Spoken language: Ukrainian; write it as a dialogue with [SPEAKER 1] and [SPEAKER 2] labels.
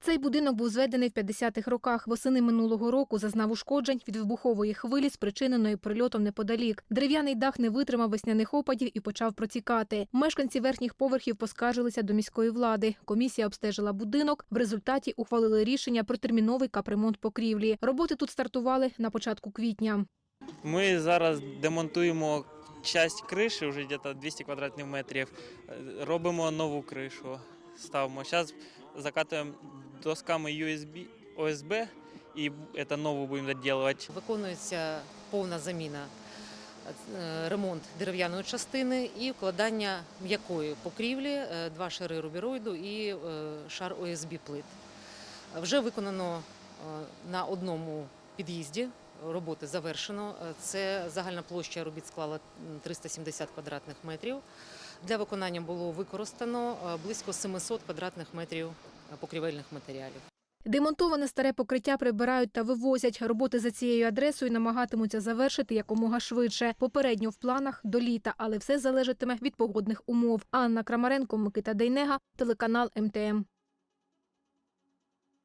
[SPEAKER 1] Цей будинок був зведений в 50-х роках. Восени минулого року зазнав ушкоджень від вибухової хвилі, спричиненої прильотом неподалік. Дерев'яний дах не витримав весняних опадів і почав протікати. Мешканці верхніх поверхів поскаржилися до міської влади. Комісія обстежила будинок. В результаті ухвалили рішення про терміновий капремонт покрівлі. Роботи тут стартували на початку квітня.
[SPEAKER 2] Ми зараз демонтуємо часть криші, вже десь 200 квадратних метрів. Робимо нову кришу. Ставимо. Зараз закатуємо досками USB, ОСБ і це нову будемо доділувати.
[SPEAKER 3] Виконується повна заміна, е, ремонт дерев'яної частини і вкладання м'якої покрівлі, е, два шари рубіроїду і е, шар ОСБ плит. Вже виконано е, на одному під'їзді. Роботи завершено. Е, Це загальна площа робіт склала м, 370 квадратних метрів. Для виконання було використано близько 700 квадратних метрів покрівельних матеріалів.
[SPEAKER 1] Демонтоване старе покриття прибирають та вивозять. Роботи за цією адресою намагатимуться завершити якомога швидше. Попередньо в планах до літа, але все залежатиме від погодних умов. Анна Крамаренко, Микита Дейнега, телеканал МТМ.